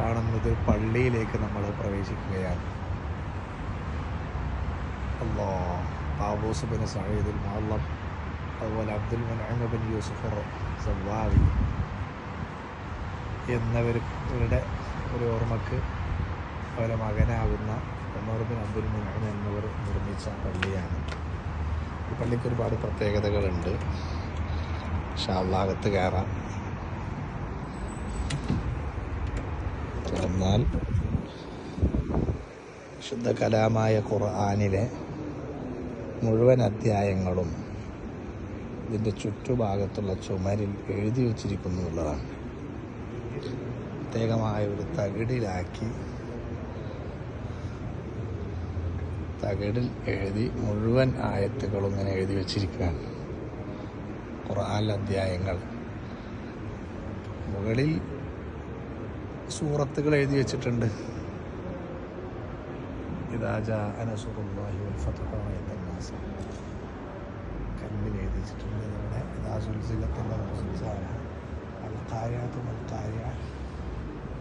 കാണുന്നത് പള്ളിയിലേക്ക് നമ്മൾ പ്രവേശിക്കുകയാണ്. അല്ലോ ബാബൂസ് ബിൻ സഹീദുൽ മാള്ളം അതുപോലെ അബ്ദുൽ മുനഅം ബിൻ യൂസുഫ് സവാവി എന്നിവരുടെ ഒരു ഓർമ്മക്ക് അവരെ മകനാകുന്ന ഉമർ ബിൻ അബ്ദുൽ മുനഅം എന്നിവർ നിർമ്മിച്ച പള്ളിയാണ്. ഈ പള്ളിക്ക് ഒരുപാട് പ്രത്യേകതകളുണ്ട്. ഷാള്ളാകത്ത് കയറാം. തുറന്നാൽ ശുദ്ധ കലാമായ ഖുർആാനിലെ മുഴുവൻ അധ്യായങ്ങളും ഇതിന്റെ ചുറ്റുഭാഗത്തുള്ള ചുമരിൽ എഴുതി വച്ചിരിക്കുന്നു എന്നുള്ളതാണ്. പ്രത്യേകമായ ഒരു തകിടിലാക്കി തകിടിൽ എഴുതി മുഴുവൻ ആയത്തുകളും ഇങ്ങനെ എഴുതി വച്ചിരിക്കുകയാണ്. ഖുർആൻ അധ്യായങ്ങൾ മുകളിൽ സൂറത്തുകൾ എഴുതി വെച്ചിട്ടുണ്ട്.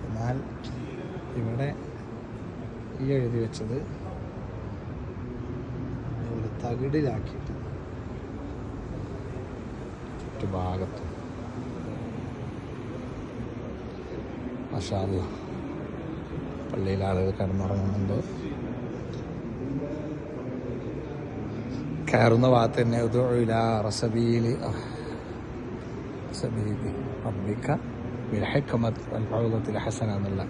എന്നാൽ ഇവിടെ ഈ എഴുതി വെച്ചത് തകിടിലാക്കിയിട്ട് ചുറ്റുഭാഗത്തും. മഷാല്ല പള്ളിയിൽ ആളുകൾ കിടന്നുറങ്ങുന്നുണ്ട്. കയറുന്ന ഭാഗത്ത് തന്നെ ഉദുഇല റസബീലി സബീലി റബ്ബിക ബിൽഹിക്മത്ത് വൽ ഔദത്തിൽ ഹസന എന്നുള്ള.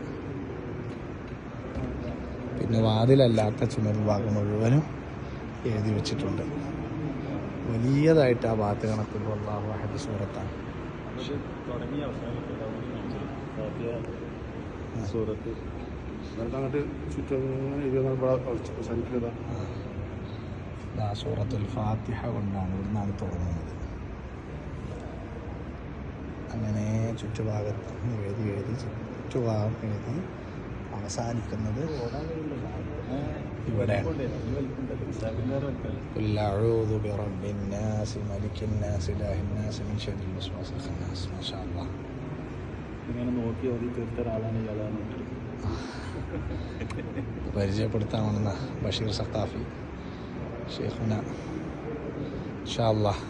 പിന്നെ വാതിലല്ലാത്ത ചുമൽ ഭാഗം മുഴുവനും എഴുതി വെച്ചിട്ടുണ്ട്. വലിയതായിട്ട് ആ ഭാഗത്ത് കണക്കുള്ള അള്ളാഹു അഹദ് സൂറത്താണ്. പക്ഷെ തുടങ്ങിയ അവസാനിപ്പിക്കുന്ന സൂറത്ത്. സൂറത്തുൽ കൊണ്ടാണ് ഇവിടുന്നാണ് തുടങ്ങുന്നത്. അങ്ങനെ ചുറ്റുഭാഗത്ത് എഴുതി എഴുതി ചുറ്റുഭാഗം എഴുതി അവസാനിക്കുന്നത് ഇവിടെ. മാഷാ അല്ലാഹ്. ഇങ്ങനെ നോക്കി ഓതി തീർത്ത ഒരാളാണ് ഇയാളാണ് പരിചയപ്പെടുത്താമെന്ന ബഷീർ സത്താഫി ഷെയ്ഖുന. ഷാ അല്ലാഹ്